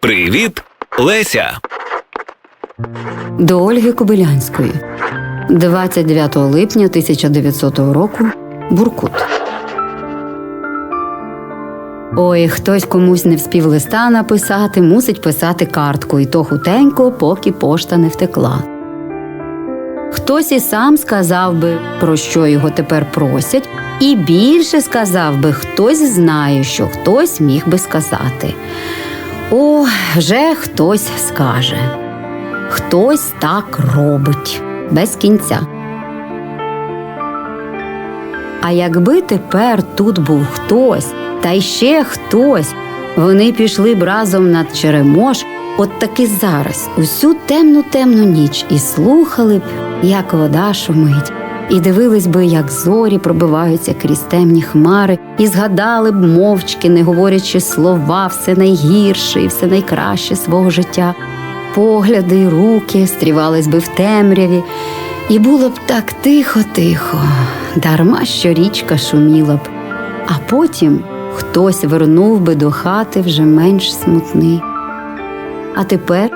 Привіт, Леся. До Ольги Кобилянської 29 липня 1900 року Буркут. Ой, хтось комусь не вспів листа написати, мусить писати картку, і то хутенько, поки пошта не втекла. Хтось і сам сказав би, про що його тепер просять, і більше сказав би, хтось знає, що хтось міг би сказати. О, вже хтось скаже. Хтось так робить без кінця. А якби тепер тут був хтось, та ще хтось, вони пішли б разом над Черемош, от таки зараз, усю темну темну ніч, і слухали б, як вода шумить, і дивились би, як зорі пробиваються крізь темні хмари, і згадали б мовчки, не говорячи слова, все найгірше і все найкраще свого життя погляди й руки стрівались би в темряві, і було б так тихо-тихо, дарма що річка шуміла б, а потім хтось вернув би до хати вже менш смутний. А тепер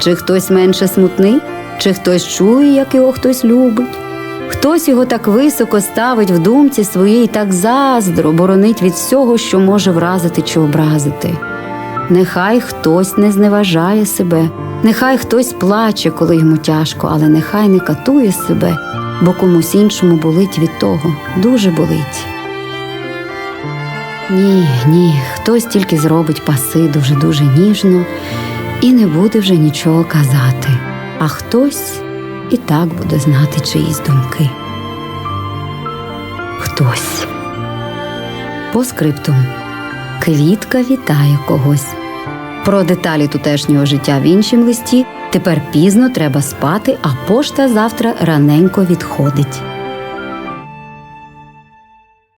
чи хтось менше смутний, чи хтось чує, як його хтось любить? Хтось його так високо ставить в думці своїй, так заздро боронить від всього, що може вразити чи образити. Нехай хтось не зневажає себе, нехай хтось плаче, коли йому тяжко, але нехай не катує себе, бо комусь іншому болить від того, дуже болить. Ні, ні, хтось тільки зробить паси дуже-дуже ніжно і не буде вже нічого казати, а хтось і так буде знати чиїсь думки. Хтось. По скриптум. Квітка вітає когось. Про деталі тутешнього життя в іншім листі тепер пізно треба спати, а пошта завтра раненько відходить.